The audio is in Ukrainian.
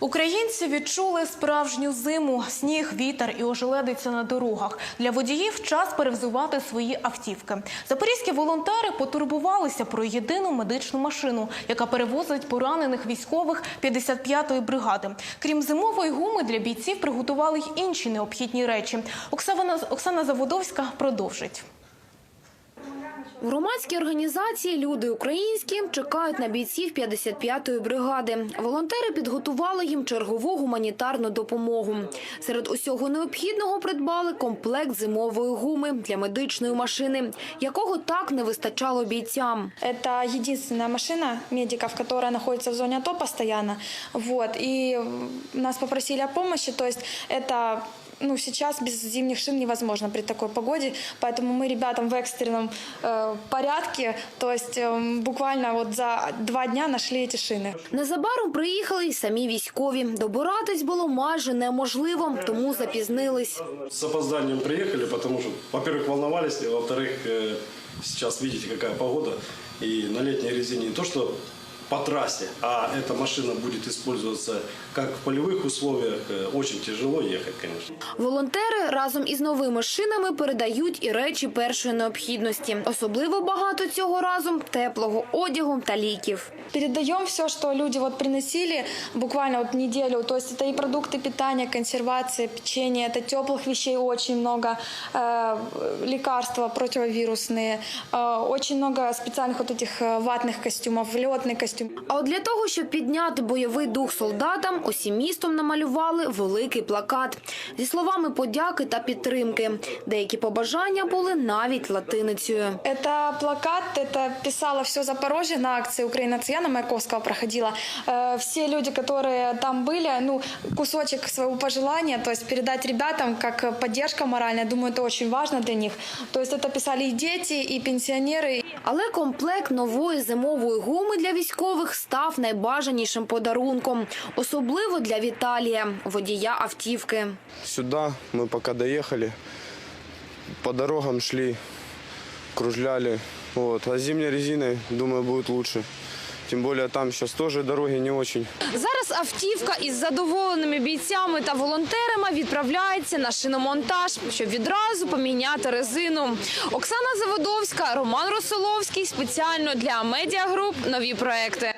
Українці відчули справжню зиму, сніг, вітер і ожеледиця на дорогах. Для водіїв час перевзувати свої автівки. Запорізькі волонтери потурбувалися про єдину медичну машину, яка перевозить поранених військових 55-ї бригади. Крім зимової гуми, для бійців приготували й інші необхідні речі. Оксана Заводовська продовжить. В громадській організації Люди українські чекають на бійців 55-ї бригади. Волонтери підготували їм чергову гуманітарну допомогу. Серед усього необхідного придбали комплект зимової гуми для медичної машини, якого так не вистачало бійцям. Это единственная машина медиков, которая находится в зоне АТО постоянно. Вот. И нас попросили о помощи. То есть это ну, сейчас без зимних шин невозможно при такой погоде, поэтому мы ребятам в экстренном э, порядке, то есть э, буквально вот за два дня нашли эти шины. Незабаром приїхали й самі військові. Добиратись було майже неможливо, тому запізнились. С опозданием приехали, потому что, во-первых, волновались, и, во-вторых, э, сейчас видите, какая погода. И на летней резине не то, что по трассе, а эта машина будет использоваться как в полевых условиях. Э, Очень тяжело ехать, конечно. Волонтери разом із новими шинами передають і речі першої необхідності. Особливо багато цього разу теплого одягу та ліків. Передаем все, что люди вот приносили буквально вот неделю. То есть это и продукты питания, консервация, печенье, это теплых вещей очень много, э, лекарства противовирусные, э, очень много специальных вот этих э, ватных костюмов, летный костюм. А от для того, щоб підняти бойовий дух солдатам, усім містом намалювали великий плакат зі словами подяки та підтримки. Деякі побажання були навіть латиницею. Это плакат, это писала все Запорожье на акции Украина Цияна Маяковского проходила. Э, Все люди, которые там были, ну, кусочек своего пожелания, то есть передать ребятам как поддержка моральная, думаю, это очень важно для них. То есть это писали и дети, и пенсионеры, Але комплект нової зимової гуми для військових став найбажанішим подарунком, особливо для Віталія, водія автівки. Сюди ми поки доїхали, по дорогам йшли, кружляли. От. А с зимней думаю, буде лучше. Тем більше там зараз теж дороги не дуже. Зараз автівка із задоволеними бійцями та волонтерами відправляється на шиномонтаж, щоб відразу поміняти резину. Оксана Заводовська, Роман Росоловський спеціально для медіагруп нові проекти.